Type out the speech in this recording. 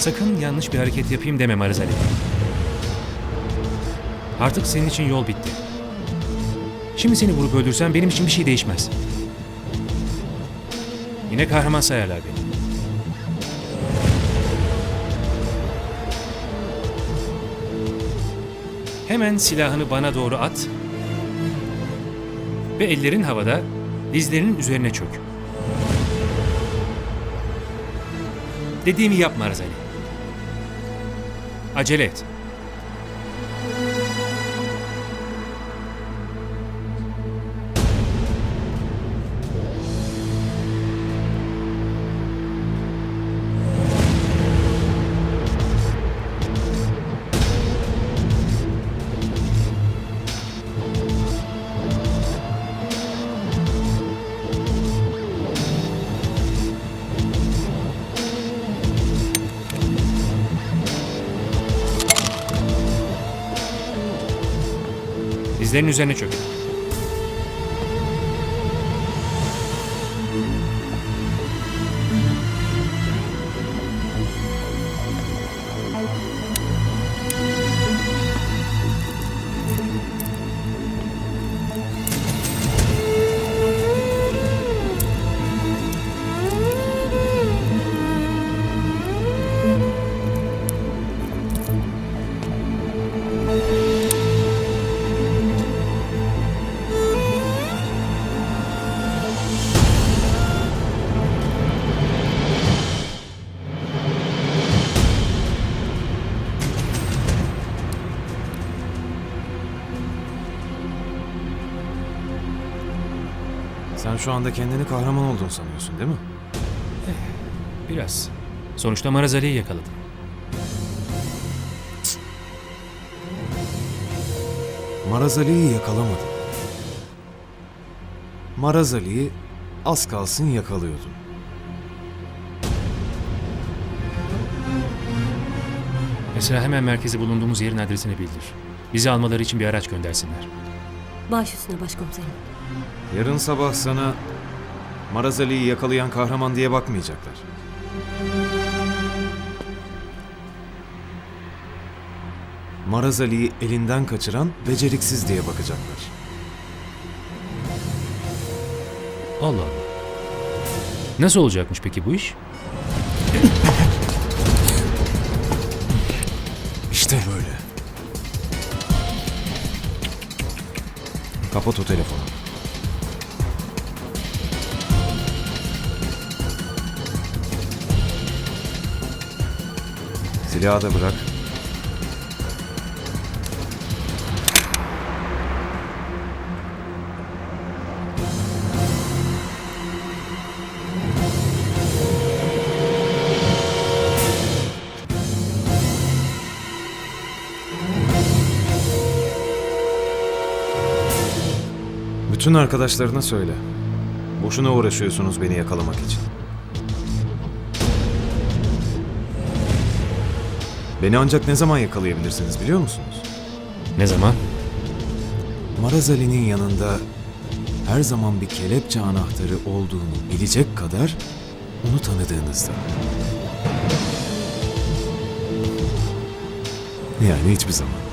Sakın yanlış bir hareket yapayım deme Maraz Ali. Artık senin için yol bitti. Şimdi seni vurup öldürsem benim için bir şey değişmez. Yine kahraman sayarlar beni. Hemen silahını bana doğru at ve ellerin havada dizlerinin üzerine çök. Dediğimi yapma Araz Ali. Acele et. Dizlerinin üzerine çök. Sen şu anda kendini kahraman olduğunu sanıyorsun değil mi? Biraz. Sonuçta Maraz Ali'yi yakaladım. Maraz Ali'yi yakalamadın. Maraz Ali'yi az kalsın yakalıyordun. Mesela hemen merkezi bulunduğumuz yerin adresini bildir. Bizi almaları için bir araç göndersinler. Baş üstüne başkomiserim. Yarın sabah sana Maraz Ali'yi yakalayan kahraman diye bakmayacaklar. Maraz Ali'yi elinden kaçıran beceriksiz diye bakacaklar. Allah Allah. Nasıl olacakmış peki bu iş? İşte böyle. Kapat o telefonu. Silahı da bırak. Bütün arkadaşlarına söyle. Boşuna uğraşıyorsunuz beni yakalamak için. Beni ancak ne zaman yakalayabilirsiniz biliyor musunuz? Ne zaman? Maraz Ali'nin yanında her zaman bir kelepçe anahtarı olduğunu bilecek kadar onu tanıdığınızda. Yani hiçbir zaman.